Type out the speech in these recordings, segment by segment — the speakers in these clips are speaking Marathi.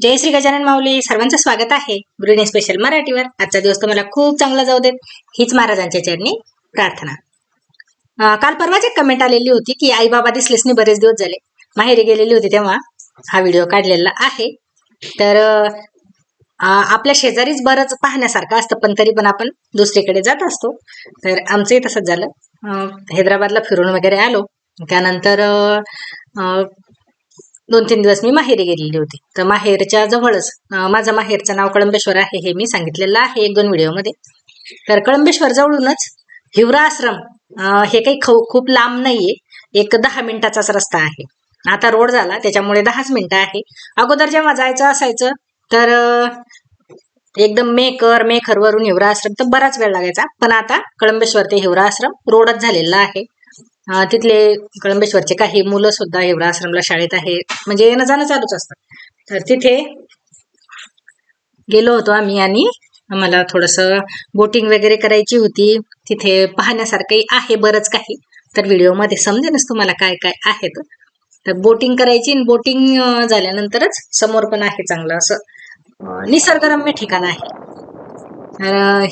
जय श्री गजानन माऊली सर्वांचं स्वागत आहे गृहिणी स्पेशल मराठीवर. आजचा दिवस तुम्हाला खूप चांगला जाऊ देत. हीच महाराजांच्या चरणी प्रार्थना. काल परवाच एक कमेंट आलेली होती की आई बाबा दिसलेच नाही बरेच दिवस झाले. माहेरी गेलेली होती तेव्हा हा व्हिडिओ काढलेला आहे. तर आपल्या शेजारीच बरंच पाहण्यासारखं असतं पण तरी पण आपण दुसरीकडे जात असतो. तर आमचंही तसंच झालं. हैदराबादला फिरून वगैरे आलो. त्यानंतर दोन तीन दिवस मी माहेरी गेलेली होती. तर माहेरच्या जवळच माझं माहेरचं नाव कळंबेश्वर आहे हे मी सांगितलेलं आहे एक दोन व्हिडिओमध्ये. तर कळंबेश्वर जवळूनच हिवरा आश्रम हे काही खू खूप लांब नाहीये. एक दहा मिनिटाचाच रस्ता आहे. आता रोड झाला त्याच्यामुळे दहाच मिनिटं आहे. अगोदर जेव्हा जायचं असायचं तर एकदम मेकर मेखरवरून हिवरा आश्रम तर बराच वेळ लागायचा. पण आता कळंबेश्वर ते हिवरा आश्रम रोडच झालेला आहे. तिथले कळंबेश्वरचे काही मुलं सुद्धा एवढा आश्रमला शाळेत आहे. म्हणजे येणं जाणं चालूच असतं. तर तिथे गेलो होतो आम्ही आणि आम्हाला थोडंसं बोटिंग वगैरे करायची होती. तिथे पाहण्यासारखंही आहे बरंच काही. तर व्हिडिओमध्ये समजेनच तुम्हाला काय काय आहे तर. बोटिंग करायची आणि बोटिंग झाल्यानंतरच समोर पण आहे चांगलं असं. निसर्गरम्य ठिकाण आहे. तर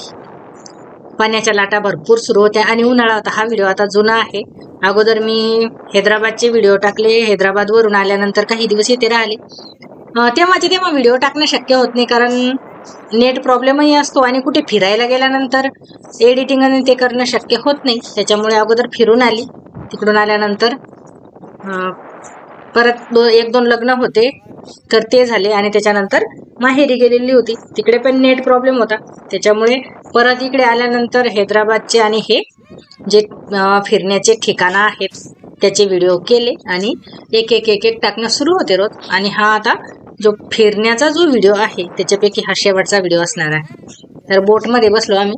पाण्याच्या लाटा भरपूर सुरू होत्या आणि उन्हाळा होता. हा व्हिडिओ आता जुना आहे. अगोदर मी हैदराबादचे व्हिडिओ टाकले. हैदराबादवरून आल्यानंतर काही दिवस इथे राहिले. तेव्हाचे तेव्हा व्हिडिओ टाकणं शक्य होत नाही कारण नेट प्रॉब्लेमही असतो आणि कुठे फिरायला गेल्यानंतर एडिटिंग आणि ते करणं शक्य होत नाही. त्याच्यामुळे अगोदर फिरून आली. तिकडून आल्यानंतर परत दो एक दोन लग्न होते तर ते झाले आणि त्याच्यानंतर माहेरी गेलेली होती. तिकडे पण नेट प्रॉब्लेम होता. त्याच्यामुळे परत इकडे आल्यानंतर हैदराबादचे आणि हे जे फिरण्याचे ठिकाणं आहेत त्याचे व्हिडिओ केले आणि एक एक एक एक टाकणं सुरू होते रोज. आणि हा आता जो फिरण्याचा जो व्हिडिओ आहे त्याच्यापैकी हा शेवटचा व्हिडिओ असणार आहे. तर बोटमध्ये बसलो आम्ही.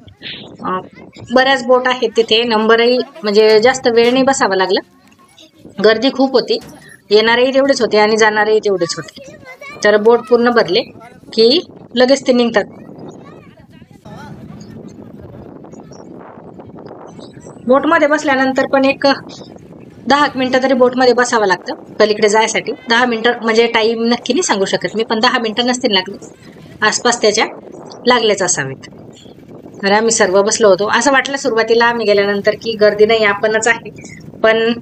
बऱ्याच बोट आहेत तिथे. नंबरही म्हणजे जास्त वेळ नाही बसावा लागला. गर्दी खूप होती. येणारेही तेवढेच होते आणि जाणारेही तेवढेच होते. तर बोट पूर्ण भरले की लगेच ते निघतात. बोटमध्ये बसल्यानंतर पण एक दहा मिनटं मिनिटं तरी बोटमध्ये बसावं लागतं. पलीकडे जायसाठी. दहा मिनिटं म्हणजे टाईम नक्की नाही सांगू शकत मी पण दहा मिनिटं नसतील लागले. आसपास त्याच्या लागलेच असावेत. तर आम्ही सर्व बसलो होतो. असं वाटलं सुरुवातीला आम्ही गेल्यानंतर की गर्दी नाही आपणच आहे. पण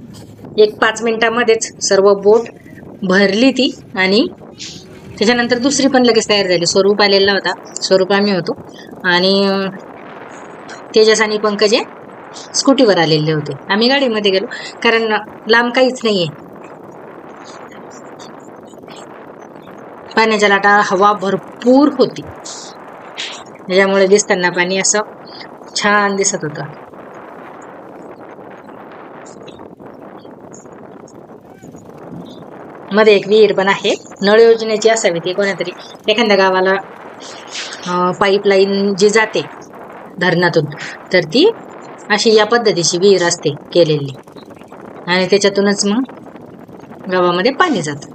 एक पाच मिनिटामध्येच सर्व बोट भरली ती आणि त्याच्यानंतर दुसरी पण लगेच तयार झाली. स्वरूप आलेला होता. स्वरूप आम्ही होतो. आणि तेजस आणि पंकजे स्कूटीवर आलेले होते. आम्ही गाडीमध्ये गेलो. कारण लांब काहीच नाही आहे पाण्याच्या लाटा हवा भरपूर होती. त्याच्यामुळे दिसताना पाणी असं छान दिसत होतं. मध्ये एक विहीर पण आहे. नळ योजनेची असावी ती कोणातरी. एखाद्या गावाला पाईपलाईन जी जाते धरणातून तर ती अशी या पद्धतीची विहीर असते केलेली. आणि त्याच्यातूनच मग गावामध्ये पाणी जातं.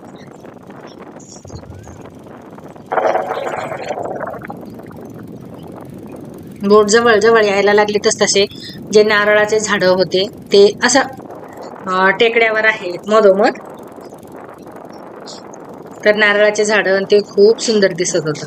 बोट जवळ जवळ यायला लागले तस तसे जे नारळाचे झाडं होते ते असं टेकड्यावर आहे मधोमध. तर नारळाचे झाडं ते खूप सुंदर दिसत होतं.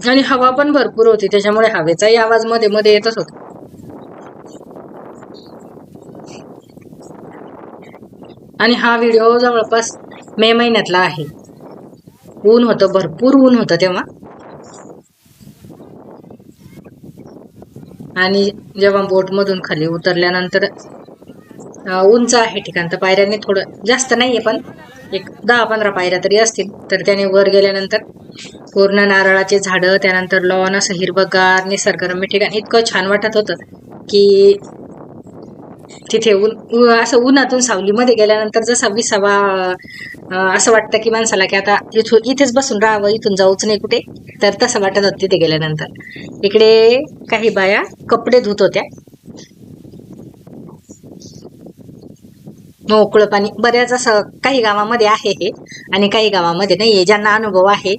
आणि हवा पण भरपूर होती त्याच्यामुळे हवेचाही आवाजमध्ये मध्ये येतच होता. आणि हा व्हिडिओ जवळपास मे महिन्यातला आहे. ऊन होतं भरपूर ऊन होतं तेव्हा. आणि जेव्हा बोटमधून खाली उतरल्यानंतर उंच आहे ठिकाण तर पायऱ्याने थोडं जास्त नाही आहे पण एक दहा पंधरा पायऱ्या तरी असतील. तर त्याने वर गेल्यानंतर पूर्ण नारळाचे झाडं त्यानंतर लॉन असं हिरवगार निसर्गरम्य ठिकाण. इतकं छान वाटत होतं की तिथे ऊन असं उन्हातून सावलीमध्ये गेल्यानंतर जसा विसावा असं वाटतं की माणसाला की आता इथून इथेच बसून राहावं इथून जाऊच नाही कुठे. तर तसं वाटत होतं तिथे गेल्यानंतर. इकडे काही बाया कपडे धुत होत्या. मोकळं पाणी. बऱ्याच असं काही गावामध्ये आहे हे आणि काही गावामध्ये नाही आहे ज्यांना अनुभव आहे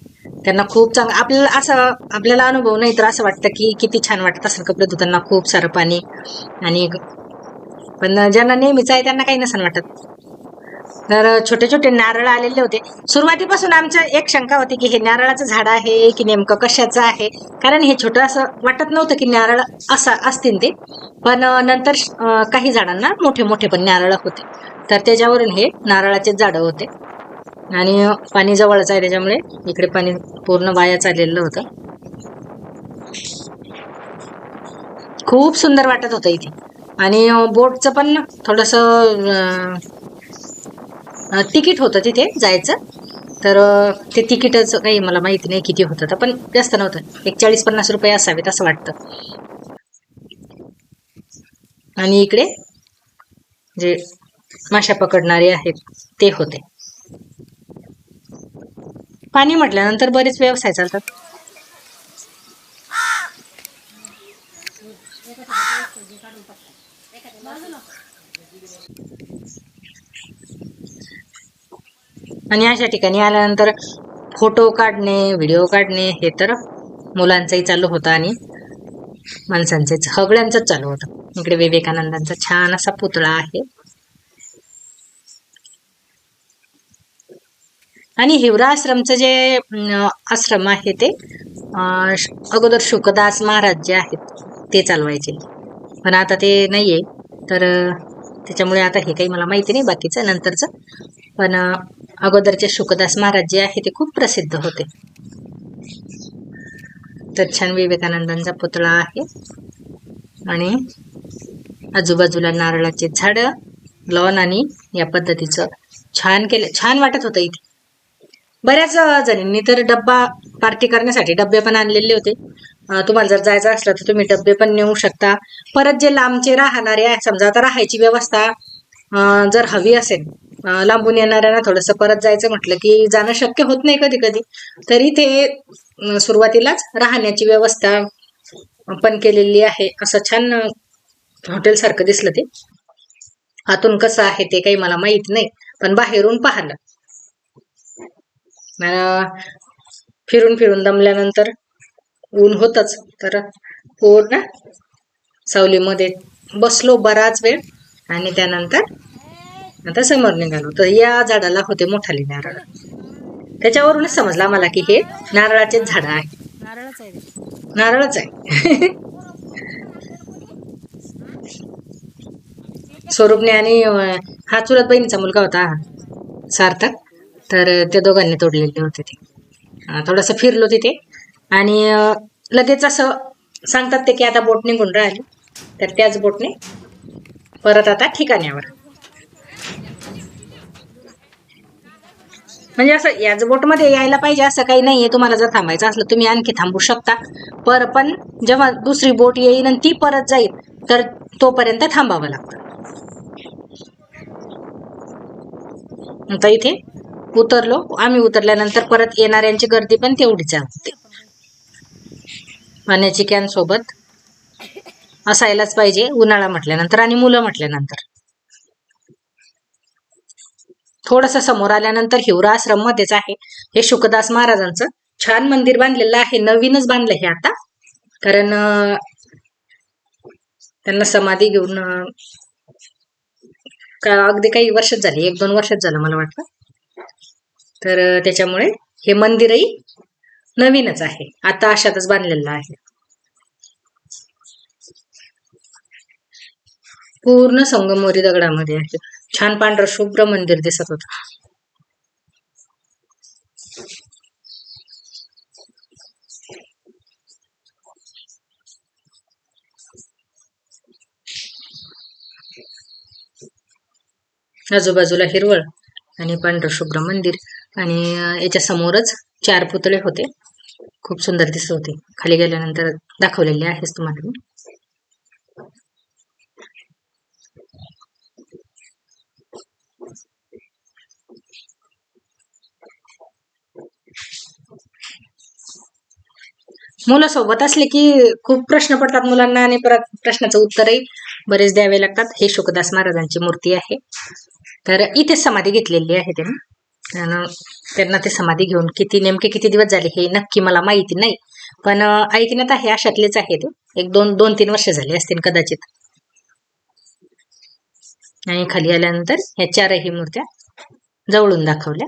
त्यांना खूप चांगलं आपल्याला असं आपल्याला अनुभव नाही तर असं वाटतं की किती छान वाटत असेल कपडे धुताना. खूप सारं पाणी आणि पण ज्यांना नेहमीच आहे त्यांना काही नसेल वाटत. तर छोटे छोटे नारळ आलेले होते. सुरुवातीपासून आमच्या एक शंका होती की हे नारळाचं झाड आहे की नेमकं कशाचं आहे? कारण हे छोटं असं वाटत नव्हतं की नारळ असा असतील ते. पण नंतर काही झाडांना मोठे मोठे पण नारळ होते. तर त्याच्यावरून हे नारळाचे झाडं होते. आणि पाणी जवळच आहे त्याच्यामुळे इकडे पाणी पूर्ण वाया चाललेलं होतं. खूप सुंदर वाटत होतं इथे. आणि बोटचं पण थोडंसं तिकीट होतं तिथे जायचं. तर ते तिकीटच काही मला माहिती नाही किती होतं तर पण जास्त नव्हतं. एक चाळीस पन्नास रुपये असावेत असं वाटतं. आणि इकडे जे माशा पकडणारे आहेत ते होते. पाणी म्हटल्यानंतर बरेच व्यवसाय चालतात. आणि अशा ठिकाणी आल्यानंतर फोटो काढणे व्हिडिओ काढणे हे तर मुलांचंही चालू होतं आणि माणसांचे सगळ्यांचंच चालू होतं. इकडे विवेकानंदांचा छान असा पुतळा आहे. आणि हिवराश्रमचं जे आश्रम आहे ते अगोदर शुकदास महाराज जे आहेत ते चालवायचे. पण आता ते नाहीये. तर त्याच्यामुळे आता हे काही मला माहिती नाही बाकीचं नंतरचं. पण अगोदरचे शुकदास महाराज जे आहे ते खूप प्रसिद्ध होते. तर छान विवेकानंदांचा पुतळा आहे. आणि आजूबाजूला नारळाचे झाड लॉन आणि या पद्धतीचं छान केलं छान वाटत होतं इथे. बऱ्याच जणींनी तर डब्बा पार्टी करण्यासाठी डब्बे पण आणलेले होते. तुम्हाला जर जायचं असलं तर तुम्ही डब्बे पण नेऊ शकता. परत जे लांबचे राहणारे आहे समजा आता राहायची व्यवस्था जर हवी असेल लांबून येणाऱ्यांना थोडंसं परत जायचं म्हटलं की जाणं शक्य होत नाही कधी कधी तरी ते सुरुवातीलाच राहण्याची व्यवस्था पण केलेली आहे. असं छान हॉटेलसारखं दिसलं ते. आतून कसं आहे ते काही मला माहीत नाही. पण बाहेरून पाहिलं फिरून फिरून दमल्यानंतर ऊन होतच. तर पूर्ण सावलीमध्ये बसलो बराच वेळ आणि त्यानंतर आता समोर निघालो. तर या झाडाला होते मोठाले नारळ. त्याच्यावरूनच समजलं आम्हाला की हे नारळाचे झाड आहे. नारळच आहे ते. नारळच आहे. स्वरूपने आणि हा चुलत बहिणीचा मुलगा होता सार्थक. तर त्या दोघांनी तोडलेले होते ते. थोडंसं फिरलो तिथे. आणि लगेच असं सांगतात ते की आता बोट निघून राहिली. तर त्याच बोटने परत आता ठिकाण्यावर. म्हणजे असं याच बोटमध्ये यायला पाहिजे असं काही नाहीये. तुम्हाला जर थांबायचं असलं तुम्ही आणखी थांबू शकता. पर पण जेव्हा दुसरी बोट येईल आणि ती परत जाईल तर तोपर्यंत थांबावं लागतं. आता इथे उतरलो. आम्ही उतरल्यानंतर परत येणाऱ्यांची गर्दी पण तेवढीच असते पाण्याची कॅन सोबत असायलाच पाहिजे उन्हाळा म्हटल्यानंतर आणि मुलं म्हटल्यानंतर. थोडस समोर आल्यानंतर हिवरा आश्रम मध्येच आहे. हे शुकदास महाराजांचं छान मंदिर बांधलेलं आहे. नवीनच बांधलं हे आता. कारण त्यांना समाधी घेऊन का अगदी काही वर्षच झाली एक दोन वर्षच झालं मला वाटतं. तर त्याच्यामुळे हे मंदिरही नवीनच आहे. आता अशातच बांधलेलं आहे. पूर्ण संगमोरी दगडामध्ये आहे. छान पांढर शुभ्र मंदिर दिसत होत. आजूबाजूला हिरवळ आणि पांढर शुभ्र मंदिर. आणि याच्या समोरच चार पुतळे होते. खूप सुंदर दिसत होते. खाली गेल्यानंतर दाखवलेले आहेच तुम्हाला. मी मुलं सोबत असले की खूप प्रश्न पडतात मुलांना आणि परत प्रश्नाचं उत्तरही बरेच द्यावे लागतात. हे शुकदास महाराजांची मूर्ती आहे. तर इथेच समाधी घेतलेली आहे त्यांनी. त्यांना ते समाधी घेऊन किती नेमके किती दिवस झाले हे नक्की मला माहिती नाही. पण ऐकण्यात आहे अशातलेच आहेत. एक दोन दोन तीन वर्ष झाली असतील कदाचित. आणि खाली आल्यानंतर ह्या चारही मूर्त्या जवळून दाखवल्या.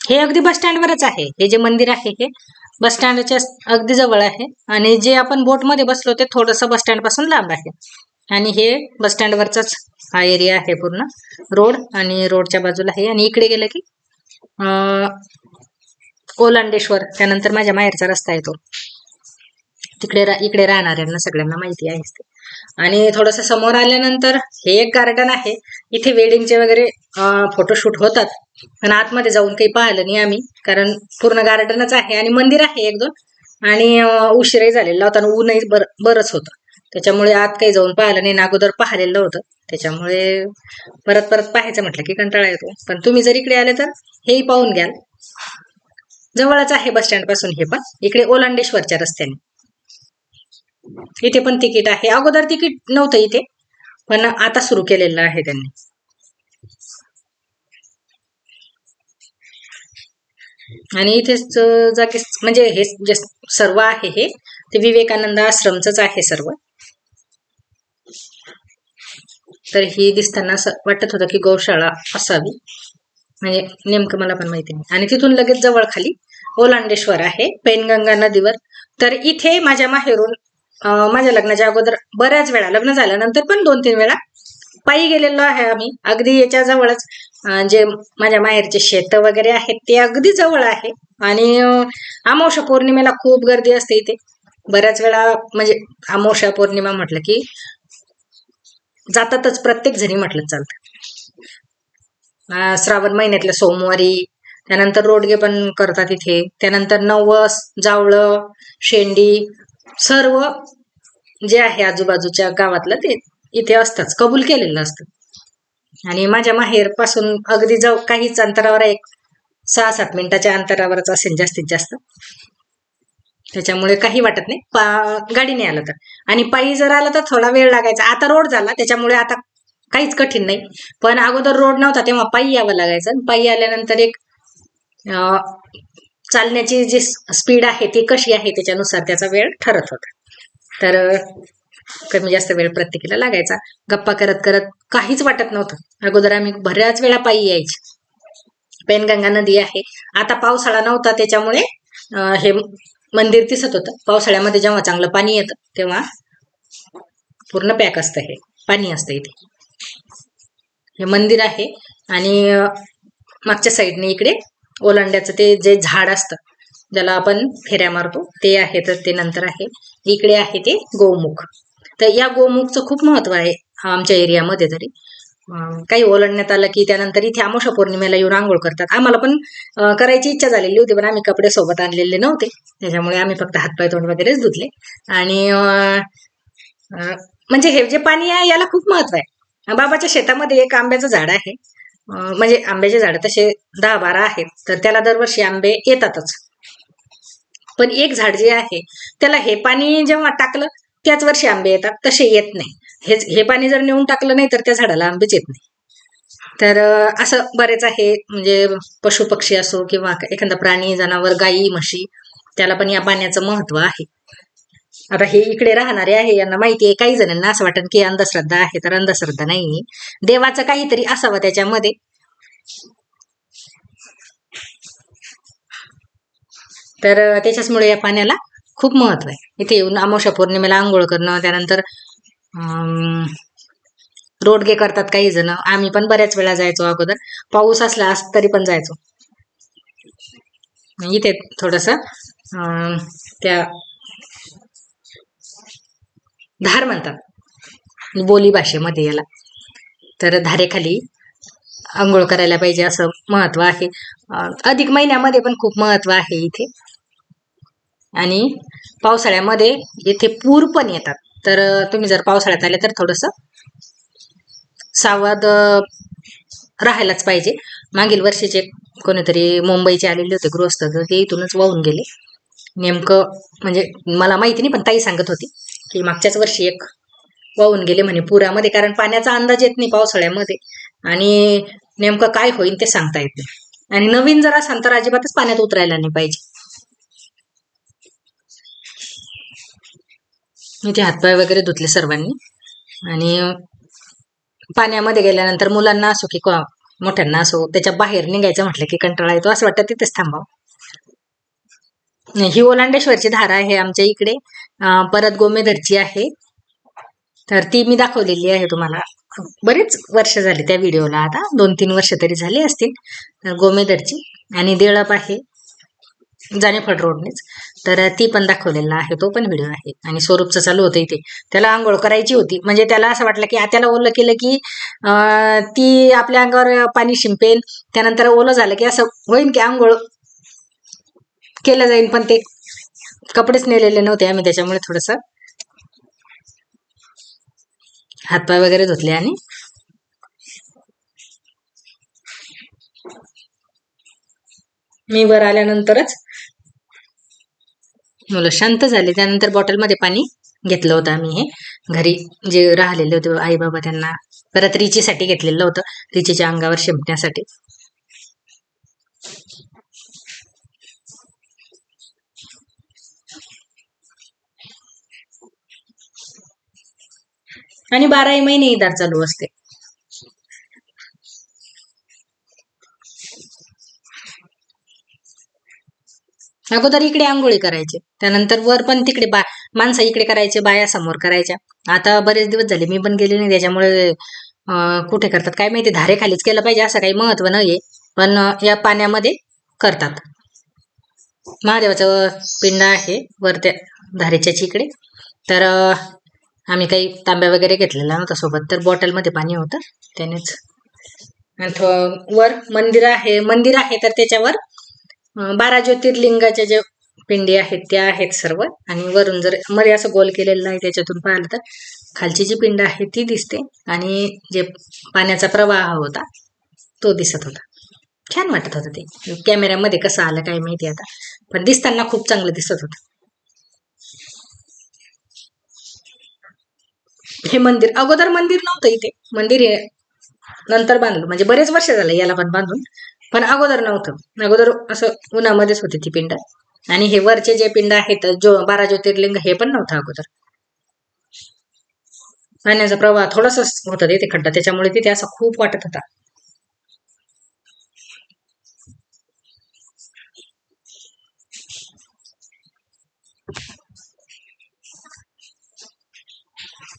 हे अगदी बस स्टँडवरच आहे. हे जे मंदिर आहे हे बस स्टँडच्या अगदी जवळ आहे. आणि जे आपण बोटमध्ये बसलो ते थोडंसं बस स्टँडपासून लांब आहे. आणि हे बस स्टँडवरचाच हा एरिया आहे पूर्ण. रोड आणि रोडच्या बाजूला आहे आणि इकडे गेलं की ओलांडेश्वर. त्यानंतर माझ्या माहेरचा रस्ता येतो तिकडे रा- इकडे राहणाऱ्यांना सगळ्यांना माहिती आहेच ते आणि थोडस समोर आल्यानंतर हे एक गार्डन आहे. इथे वेडिंगचे वगैरे फोटोशूट होतात. पण आतमध्ये जाऊन काही पाहिलं नाही आम्ही कारण पूर्ण गार्डनच आहे आणि मंदिर आहे एक दोन. आणि अं, उशीरही झालेला होता आणि ऊनही बर बरंच होतं. त्याच्यामुळे आत काही जाऊन पाहिलं नाही आणि अगोदर पाहिलेलं होतं. त्याच्यामुळे परत परत पाहायचं म्हटलं की कंटाळा येतो. पण तुम्ही जर इकडे आले तर हेही पाहून घ्याल. जवळच आहे बस स्टँडपासून हे पण. इकडे ओलांडेश्वरच्या रस्त्याने. इथे पण तिकीट आहे. अगोदर तिकीट नव्हतं इथे पण आता सुरू केलेलं आहे त्यांनी. आणि इथेच अं, जागी म्हणजे हे जे सर्व आहे हे ते विवेकानंद आश्रमच आहे सर्व. तर ही दिसताना असं वाटत होतं की गौशाळा असावी. म्हणजे नेमकं मला पण माहिती नाही. आणि तिथून लगेच जवळ खाली ओलांडेश्वर आहे पेनगंगा नदीवर. तर इथे माझ्या माहेरून माझ्या लग्नाच्या अगोदर बऱ्याच वेळा लग्न झाल्यानंतर पण दोन तीन वेळा पायी गेलेलो आहे आम्ही. अगदी याच्या जवळच जे माझ्या माहेरचे शेत वगैरे आहेत ते अगदी जवळ आहे. आणि अं, पौर्णिमेला खूप गर्दी असते इथे. बऱ्याच वेळा म्हणजे अमावस्या पौर्णिमा म्हटलं की जातातच प्रत्येक जणी म्हटलं चालतं. श्रावण महिन्यातल्या सोमवारी त्यानंतर रोडगे पण करतात इथे. त्यानंतर नवस जावळं शेंडी सर्व जे आहे आजूबाजूच्या गावातलं ते इथे असतंच कबूल केलेलं असतं. आणि माझ्या माहेरपासून अगदी जाऊ काहीच अंतरावर एक सहा सात मिनिटाच्या अंतरावरच असेल जास्तीत जास्त. त्याच्यामुळे काही वाटत नाही. पा गाडीने आलं तर. आणि पायी जर आलं तर थोडा वेळ लागायचा. आता रोड झाला. त्याच्यामुळे आता काहीच कठीण नाही. पण अगोदर रोड नव्हता तेव्हा पायी यावं लागायचं. आणि पायी आल्यानंतर एक चालण्याची जी स्पीड आहे ती कशी आहे त्याच्यानुसार त्याचा वेळ ठरत होता. तर कमी म्हणजे जास्त वेळ प्रत्येकीला लागायचा. गप्पा करत करत काहीच वाटत नव्हतं. अगोदर आम्ही बऱ्याच वेळा पायी यायची. पेनगंगा नदी आहे. आता पावसाळा नव्हता त्याच्यामुळे हे मंदिर दिसत होतं. पावसाळ्यामध्ये जेव्हा चांगलं पाणी येतं तेव्हा पूर्ण पॅक असतं हे. पाणी असतं इथे. हे मंदिर आहे आणि मागच्या साईडने इकडे ओलांड्याचं ते जे झाड असतं ज्याला आपण फेऱ्या मारतो ते आहे तर ते नंतर आहे. इकडे आहे ते गोमुख. तर या गोमुखचं खूप महत्त्व आहे आमच्या एरियामध्ये तरी. काही ओलांडण्यात आलं की त्यानंतर इथे आमोशा पौर्णिमेला येऊन आंघोळ करतात. आम्हाला पण करायची इच्छा झालेली होती पण आम्ही कपडे सोबत आणलेले नव्हते. त्याच्यामुळे आम्ही फक्त हातपाय तोंड वगैरेच धुतले. आणि म्हणजे हे जे पाणी आहे याला खूप महत्त्व आहे. बाबाच्या शेतामध्ये एक आंब्याचं झाड आहे. म्हणजे आंब्याचे झाड तसे दहा बारा आहेत तर त्याला दरवर्षी आंबे येतातच. पण एक झाड जे आहे त्याला हे पाणी जेव्हा टाकलं त्याच वर्षी आंबे येतात तसे येत नाही. हेच हे पाणी जर नेऊन टाकलं नाही तर त्या झाडाला आंबेच येत नाही. तर असं बरेच आहे म्हणजे पशु पक्षी असो किंवा एखादा प्राणी जनावर गाई म्हशी त्याला पण या पाण्याचं महत्त्व आहे. आता हे इकडे राहणारे आहे यांना माहिती आहे काही जणांना असं वाटत की अंधश्रद्धा आहे तर अंधश्रद्धा नाही देवाचं काहीतरी असावं त्याच्यामध्ये. तर त्याच्याचमुळे या पाण्याला खूप महत्त्व आहे. इथे येऊन अमावस्या पौर्णिमेला आंघोळ करणं त्यानंतर रोडगे करतात काही जण. आम्ही पण बऱ्याच वेळा जायचो अगोदर. पाऊस असला अस- तरी पण जायचो. इथे थोडस त्या धार म्हणतात. बोली भाषेमध्ये याला. तर धारेखाली आंघोळ करायला पाहिजे असं महत्त्व आहे. अधिक महिन्यामध्ये पण खूप महत्त्व आहे इथे. आणि पावसाळ्यामध्ये इथे पूर पण येतात. तर तुम्ही जर पावसाळ्यात आले तर थोडंसं सावध राहायलाच पाहिजे. मागील वर्षीचे कोणीतरी मुंबईचे आलेले होते गृहस्थ ते इथूनच वाहून गेले. नेमकं म्हणजे मला माहिती नाही पण ताई सांगत होती की मागच्याच वर्षी एक वाहून गेले म्हणे पुरामध्ये कारण पाण्याचा अंदाज येत नाही पावसाळ्यामध्ये. आणि नेमकं काय होईल ते सांगता येत नाही. आणि नवीन जर असाल तर अजिबातच पाण्यात उतरायला नाही पाहिजे. मी ते हातपाय वगैरे धुतले सर्वांनी. आणि पाण्यामध्ये गेल्यानंतर मुलांना असो की को- मोठ्यांना असो त्याच्या बाहेर निघायचं म्हटलं की कंटाळा येतो असं वाटतं तिथेच थांबावं. ही ओलांडेश्वरची धारा आहे आमच्या इकडे परत गोमेधरची आहे. तर ती मी दाखवलेली आहे तुम्हाला. बरेच वर्ष झाले त्या व्हिडिओला आता दोन तीन वर्ष तरी झाली असतील गोमेधरची. आणि देळप आहे जानेफळ रोडनेच. तर ती पण दाखवलेला आहे तो पण व्हिडिओ आहे. आणि स्वरूपचं चालू होतं इथे. त्याला आंघोळ करायची होती. म्हणजे त्याला असं वाटलं की त्याला ओलं केलं की ती आपल्या अंगावर पाणी शिंपेल. त्यानंतर ओलं झालं की असं होईन की आंघोळ केलं जाईल पण ते कपडेच नेलेले नव्हते आम्ही त्याच्यामुळे थोडस हातपाय वगैरे धुतले आणि मी वर आल्यानंतरच मुलं शांत झाले. त्यानंतर बॉटलमध्ये पाणी घेतलं होतं आम्ही हे. घरी जे राहिलेले होते आई बाबा त्यांना परत रिचीसाठी घेतलेलं होतं. रिचीच्या अंगावर शिंपण्यासाठी. आणि बाराही महिने इदार चालू असते. अगोदर इकडे आंघोळी करायचे. त्यानंतर वर पण तिकडे बा माणसं इकडे करायचे बाया समोर करायच्या. आता बरेच दिवस झाले मी पण गेले नाही. त्याच्यामुळे कुठे करतात काय माहिती? धारे खालीच केलं पाहिजे असं काही महत्त्व नाहीये. पण या पाण्यामध्ये करतात. महादेवाचं पिंड आहे वर त्या धारेच्या इकडे. तर आम्ही काही तांब्या वगैरे घेतलेला नव्हता सोबत. तर बॉटलमध्ये पाणी होतं. त्यानेच. वर मंदिर आहे. मंदिर आहे तर त्याच्यावर बारा ज्योतिर्लिंगाच्या ज्या पिंडी आहेत त्या आहेत सर्व. आणि वरून जर मध्ये असं गोल केलेलं आहे त्याच्यातून पाहिलं तर खालची जी पिंड आहे ती दिसते. आणि जे पाण्याचा प्रवाह होता तो दिसत होता. छान वाटत होतं ते. कॅमेऱ्यामध्ये कसं आलं काय माहिती आता. पण दिसताना खूप चांगलं दिसत होतं. हे मंदिर अगोदर मंदिर नव्हतं इथे. मंदिर हे नंतर बांधलं. म्हणजे बरेच वर्ष झालं याला पण बांधून. पण अगोदर नव्हतं. अगोदर असं उन्हामध्येच होती ती पिंड. आणि हे वरचे जे पिंड आहेत जो बारा ज्योतिर्लिंग हे पण नव्हतं अगोदर. पाण्याचा प्रवाह थोडासा होता तिथे खड्डा. त्याच्यामुळे तिथे असं खूप वाटत होता.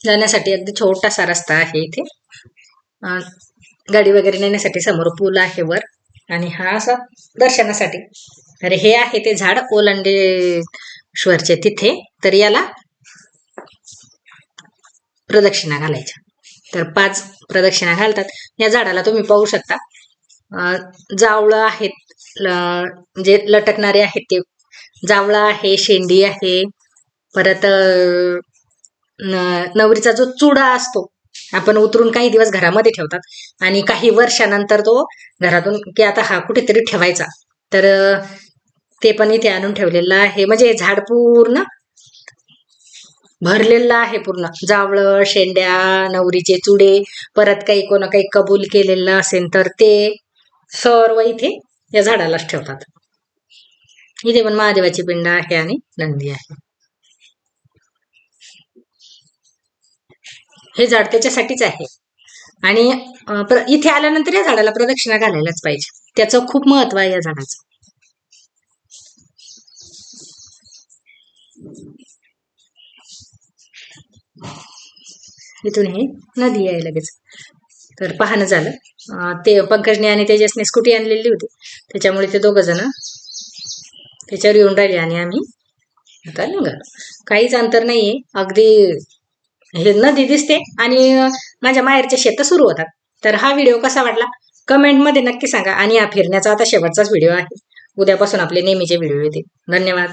जाण्यासाठी अगदी छोटासा रस्ता आहे इथे. गाडी वगैरे नेण्यासाठी समोर पूल आहे वर. आणि हा असा दर्शनासाठी. तर हे आहे ते झाड ओलांडेश्वरचे तिथे. तर याला प्रदक्षिणा घालायच्या. तर पाच प्रदक्षिणा घालतात. या झाडाला तुम्ही पाहू शकता. जावळं आहेत. जे लटकणारे आहेत ते. जावळं आहे शेंडी आहे. परत न- नवरीचा जो चुडा असतो आपण उतरून काही दिवस घरामध्ये ठेवतात. आणि काही वर्षानंतर तो घरातून की आता हा कुठेतरी ठेवायचा. तर ते पण इथे आणून ठेवलेलं आहे. म्हणजे झाड पूर्ण भरलेलं आहे पूर्ण. जावळ शेंड्या नवरीचे चुडे परत काही कोणा काही कबूल केलेलं असेल तर ते सर्व इथे या झाडालाच ठेवतात. इथे पण महादेवाची पिंड आहे आणि नंदी आहे. हे झाड त्याच्यासाठीच आहे. आणि इथे आल्यानंतर या झाडाला प्रदक्षिणा घालायलाच पाहिजे. त्याचं खूप महत्त्व आहे या झाडाचं. इथून हे नदी आहे लगेच. तर पाहणं झालं. ते पंकजने आणि तेजसने स्कूटी आणलेली होती. त्याच्यामुळे ते दोघ जण त्याच्यावर येऊन राहिले आणि आम्ही आता निघालो. काहीच अंतर नाहीये. अगदी नदी दिसते आणि माझ्या माहेरचे शेत सुरू होतात. तर हा व्हिडिओ कसा वाटला? कमेंटमध्ये नक्की सांगा. आणि हा फिरण्याचा आता शेवटचाच व्हिडिओ आहे. उद्यापासून आपले नेहमीचे व्हिडिओ येतील. धन्यवाद.